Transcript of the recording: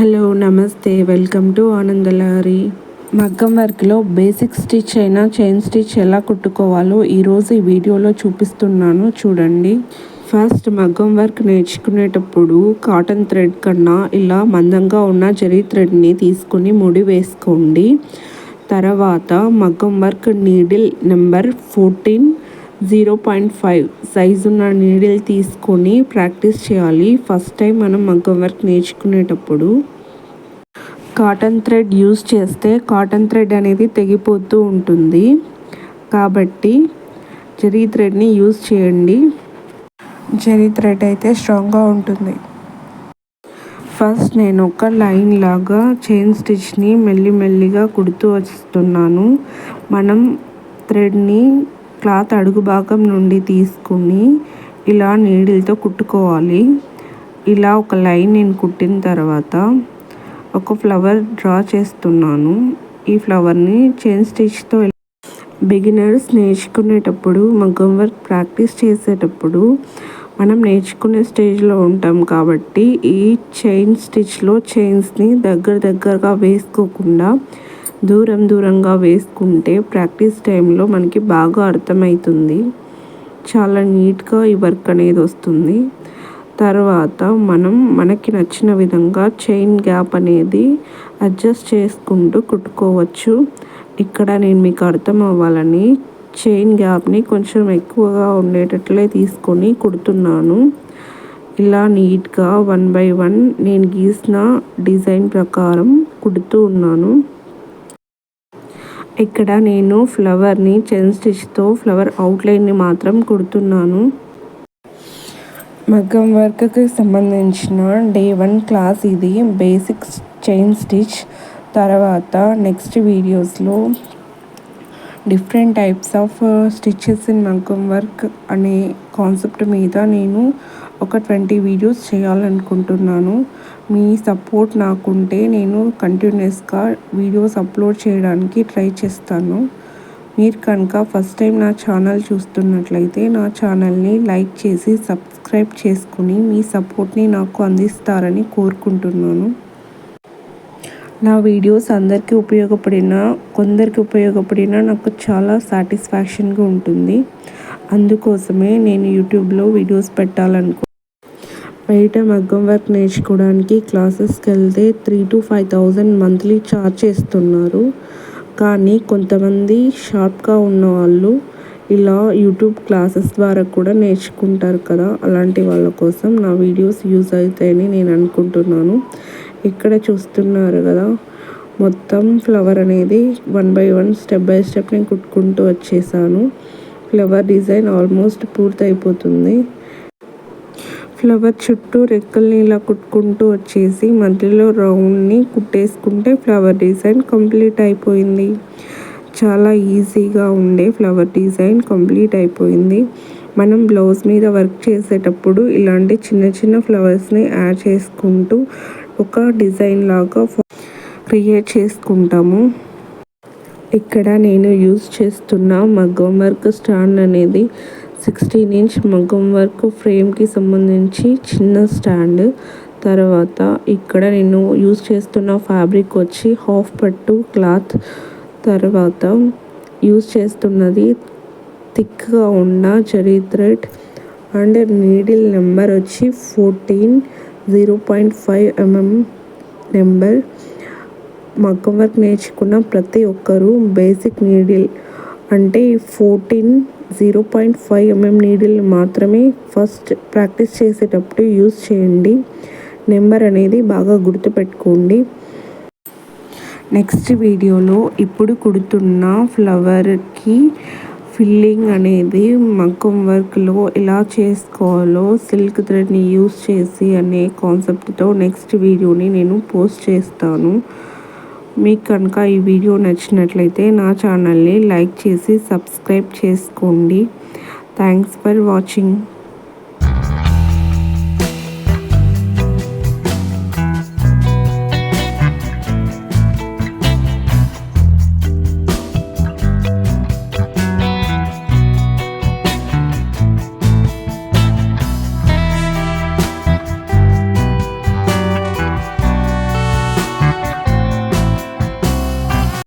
Hello నమస్తే. Welcome to Anandalari. మగ్గం వర్క్లో బేసిక్ స్టిచ్ అయినా చైన్ స్టిచ్ ఎలా కుట్టుకోవాలో ఈరోజు ఈ వీడియోలో చూపిస్తున్నాను. చూడండి. ఫస్ట్ మగ్గం వర్క్ నేర్చుకునేటప్పుడు కాటన్ థ్రెడ్ కన్నా ఇలా మందంగా ఉన్న జరీ థ్రెడ్ని తీసుకుని ముడి వేసుకోండి. తర్వాత మగ్గం work needle number fourteen zero point five size ఉన్న నీడిల్ తీసుకొని ప్రాక్టీస్ చేయాలి. ఫస్ట్ టైం మనం మగ్గం వర్క్ నేర్చుకునేటప్పుడు కాటన్ థ్రెడ్ యూస్ చేస్తే కాటన్ థ్రెడ్ అనేది తెగిపోతూ ఉంటుంది. కాబట్టి జరీ థ్రెడ్ని యూస్ చేయండి. జరీ థ్రెడ్ అయితే స్ట్రాంగ్గా ఉంటుంది. ఫస్ట్ నేను ఒక లైన్ లాగా చైన్ స్టిచ్ని మెల్లిమెల్లిగా కుడుతూ వస్తున్నాను. మనం థ్రెడ్ని క్లాత్ అడుగు భాగం నుండి తీసుకుని ఇలా నీడిల్తో కుట్టుకోవాలి. ఇలా ఒక లైన్ నేను కుట్టిన తర్వాత ఒక ఫ్లవర్ డ్రా చేస్తున్నాను. ఈ ఫ్లవర్ని చైన్ స్టిచ్తో బిగినర్స్ నేర్చుకునేటప్పుడు మగ్గం వర్క్ ప్రాక్టీస్ చేసేటప్పుడు మనం నేర్చుకునే స్టేజ్లో ఉంటాం. కాబట్టి ఈ చైన్ స్టిచ్లో చైన్స్ని దగ్గర దగ్గరగా వేసుకోకుండా దూరం దూరంగా వేసుకుంటే ప్రాక్టీస్ టైంలో మనకి బాగా అర్థమవుతుంది. చాలా నీట్గా ఈ వర్క్ అనేది వస్తుంది. తర్వాత మనం మనకి నచ్చిన విధంగా చైన్ గ్యాప్ అనేది అడ్జస్ట్ చేసుకుంటూ కుట్టుకోవచ్చు. ఇక్కడ నేను మీకు అర్థం అవ్వాలని చైన్ గ్యాప్ని కొంచెం ఎక్కువగా ఉండేటట్లే తీసుకొని కుడుతున్నాను. ఇలా నీట్గా వన్ బై వన్ నేను గీసిన డిజైన్ ప్రకారం కుడుతూ ఉన్నాను. ఇక్కడ నేను ఫ్లవర్ని చెన్ స్టిచ్తో ఫ్లవర్ అవుట్లైన్ని మాత్రం కుడుతున్నాను. మగ్గం వర్క్కి సంబంధించిన డే వన్ క్లాస్ ఇది. Basic chain stitch. తర్వాత నెక్స్ట్ వీడియోస్లో different types of stitches in మగ్గం వర్క్ అనే కాన్సెప్ట్ మీద నేను ఒక ట్వంటీ వీడియోస్ చేయాలనుకుంటున్నాను. మీ సపోర్ట్ నాకుంటే నేను కంటిన్యూస్గా వీడియోస్ అప్లోడ్ చేయడానికి ట్రై చేస్తాను. మీరు కనుక ఫస్ట్ టైం నా ఛానల్ చూస్తున్నట్లయితే నా ఛానల్ని లైక్ చేసి సబ్స్క్రైబ్ చేసుకుని మీ సపోర్ట్ని నాకు అందిస్తారని కోరుకుంటున్నాను. నా వీడియోస్ అందరికీ ఉపయోగపడిన కొందరికి ఉపయోగపడిన నాకు చాలా సాటిస్ఫాక్షన్గా ఉంటుంది. అందుకోసమే నేను యూట్యూబ్లో వీడియోస్ పెట్టాలనుకో బయట మగ్గం వర్క్ నేర్చుకోవడానికి క్లాసెస్కి వెళ్తే three to five thousand monthly charge చేస్తున్నారు. కానీ కొంతమంది షార్ప్గా ఉన్నవాళ్ళు ఇలా యూట్యూబ్ క్లాసెస్ ద్వారా కూడా నేర్చుకుంటారు కదా. అలాంటి వాళ్ళ కోసం నా వీడియోస్ యూజ్ అవుతాయని నేను అనుకుంటున్నాను. ఇక్కడ చూస్తున్నారు కదా మొత్తం ఫ్లవర్ అనేది one by one step by step నేను కుట్టుకుంటూ వచ్చేసాను. ఫ్లవర్ డిజైన్ ఆల్మోస్ట్ పూర్తయిపోతుంది. ఫ్లవర్ చుట్టూ రెక్కల్ని ఇలా కుట్టుకుంటూ వచ్చేసి మధ్యలో రౌండ్ని కుట్టేసుకుంటే ఫ్లవర్ డిజైన్ కంప్లీట్ అయిపోయింది. చాలా ఈజీగా ఉండే ఫ్లవర్ డిజైన్ కంప్లీట్ అయిపోయింది. మనం బ్లౌజ్ మీద వర్క్ చేసేటప్పుడు ఇలాంటి చిన్న చిన్న ఫ్లవర్స్ని యాడ్ చేసుకుంటూ ఒక డిజైన్ లాగా క్రియేట్ చేసుకుంటాము. ఇక్కడ నేను యూజ్ చేస్తున్న మగ్గం వర్క్ స్టాండ్ అనేది సిక్స్టీన్ ఇంచ్ మగ్గం వర్క్ ఫ్రేమ్కి సంబంధించి చిన్న స్టాండ్ తర్వాత ఇక్కడ నేను యూస్ చేస్తున్న ఫ్యాబ్రిక్ వచ్చి హాఫ్ పట్టు క్లాత్ తర్వాత యూస్ చేస్తున్నది థిక్గా ఉన్న zari thread and needle number వచ్చి fourteen zero point five mm number మగ్గం వర్క్ నేర్చుకున్న ప్రతి ఒక్కరూ బేసిక్ నీడిల్ అంటే fourteen zero point five mm needle మాత్రమే ఫస్ట్ ప్రాక్టీస్ చేసేటప్పుడు యూస్ చేయండి. నెంబర్ అనేది బాగా గుర్తుపెట్టుకోండి. నెక్స్ట్ వీడియోలో ఇప్పుడు కుడుతున్న ఫ్లవర్కి ఫిల్లింగ్ అనేది మగ్గం వర్క్లో ఎలా చేసుకోవాలో సిల్క్ థ్రెడ్ని యూస్ చేసి అనే కాన్సెప్ట్తో నెక్స్ట్ వీడియోని నేను పోస్ట్ చేస్తాను. మీకు కనుక ఈ వీడియో నచ్చినట్లయితే నా ఛానల్ని లైక్ చేసి సబ్స్క్రైబ్ చేసుకోండి. Thanks for watching.